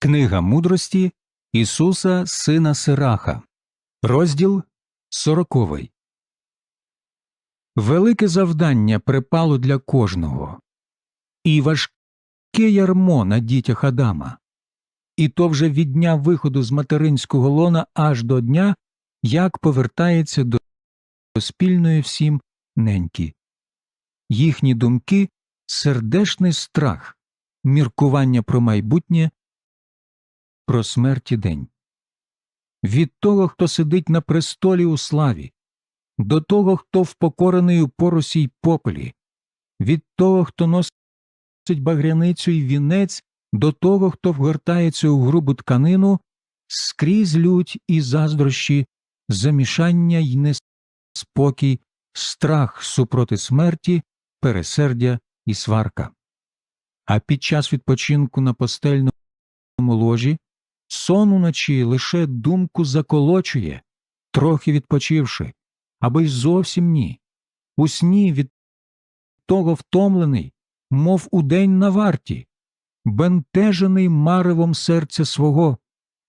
Книга мудрості Ісуса Сина Сираха, розділ сороковий. Велике завдання припало для кожного, і важке ярмо на дітях Адама, і то вже від дня виходу з материнського лона аж до дня, як повертається до спільної всім неньки. Їхні думки сердешний страх, міркування про майбутнє, про смерті день. Від того, хто сидить на престолі у славі, до того, хто впокорений у поросі й попелі, від того, хто носить багряницю й вінець, до того, хто вгортається у грубу тканину, скрізь лють і заздрощі, замішання й неспокій, страх супроти смерті, пересердя і сварка. А під час відпочинку на постельному ложі сон уночі лише думку заколочує, трохи відпочивши, аби й зовсім ні. У сні від того втомлений, мов удень на варті, бентежений маревом серця свого,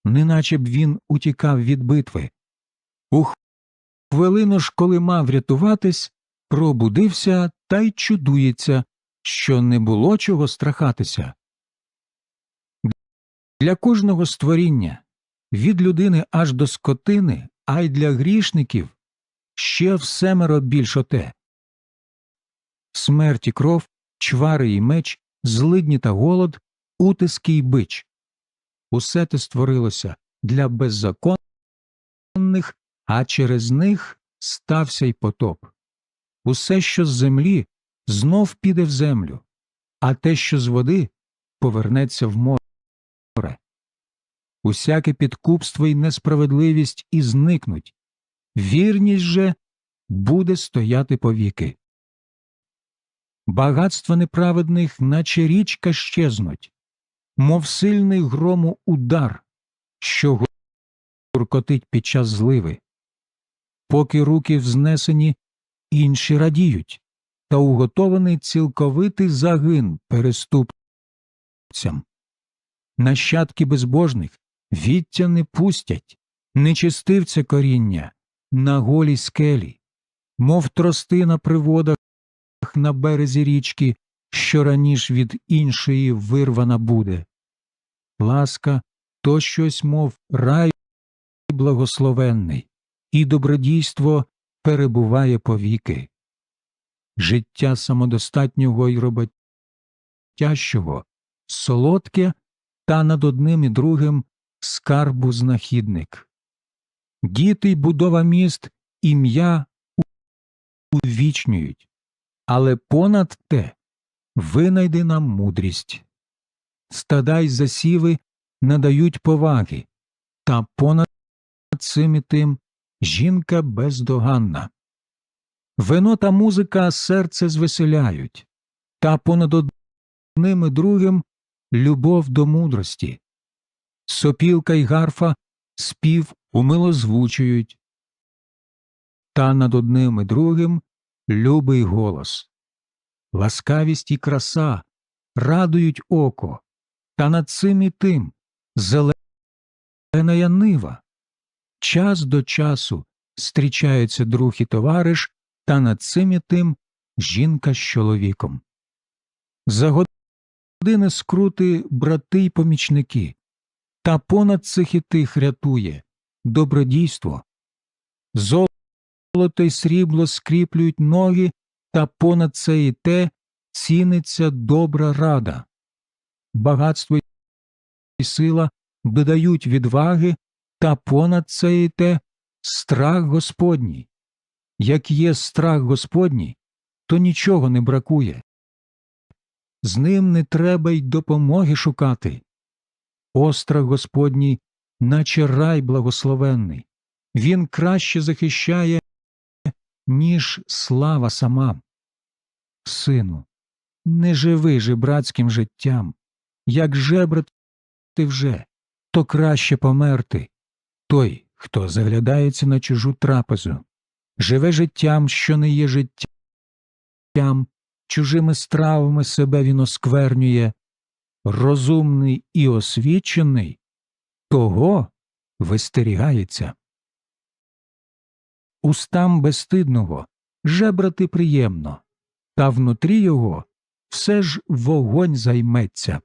неначе б він утікав від битви. У хвилину ж, коли мав рятуватись, пробудився та й чудується, що не було чого страхатися. Для кожного створіння, від людини аж до скотини, а й для грішників ще всемеро більш оте. Смерть і кров, чвари і меч, злидні та голод, утиски й бич. Усе те створилося для беззаконних, а через них стався й потоп. Усе, що з землі, знов піде в землю, а те, що з води, повернеться в море. Усяке підкупство й несправедливість і зникнуть, вірність же буде стояти повіки. Багатства неправедних, наче річка щезнуть, мов сильний грому удар, що гуркотить під час зливи. Поки руки взнесені, інші радіють, та уготований цілковитий загин переступцям. Нащадки безбожних віття не пустять, нечистивця коріння на голій скелі, мов тростина при водах на березі річки, що раніш від іншої вирвана буде. Ласка то щось, мов рай благословенний, і добродійство перебуває повіки. Життя самодостатнього й роботящого, солодке та над одним і другим скарбу знахідник. Діти й будова міст ім'я увічнюють, але понад те винайди нам мудрість. Стада й засіви надають поваги, та понад цим і тим жінка бездоганна. Вино та музика серце звеселяють, та понад одним і другим любов до мудрості. Сопілка й гарфа спів умилозвучують, та над одним і другим любий голос. Ласкавість і краса радують око, та над цим і тим зелена нива. Час до часу зустрічаються друг і товариш, та над цим і тим жінка з чоловіком. За години скрути брати й помічники, та понад цих тих рятує добродійство. Золото й срібло скріплюють ноги, та понад це і те ціниться добра рада. Багатство і сила додають відваги, та понад це і те страх Господній. Як є страх Господній, то нічого не бракує. З ним не треба й допомоги шукати. Острах Господній, наче рай благословенний, він краще захищає, ніж слава сама. Сину, не живи же братським життям, як жебрати вже, то краще померти. Той, хто заглядається на чужу трапезу, живе життям, що не є життям, чужими стравами себе він осквернює, розумний і освічений, того вистерігається. Устам безстидного жебрати приємно, та внутрі його все ж вогонь займеться.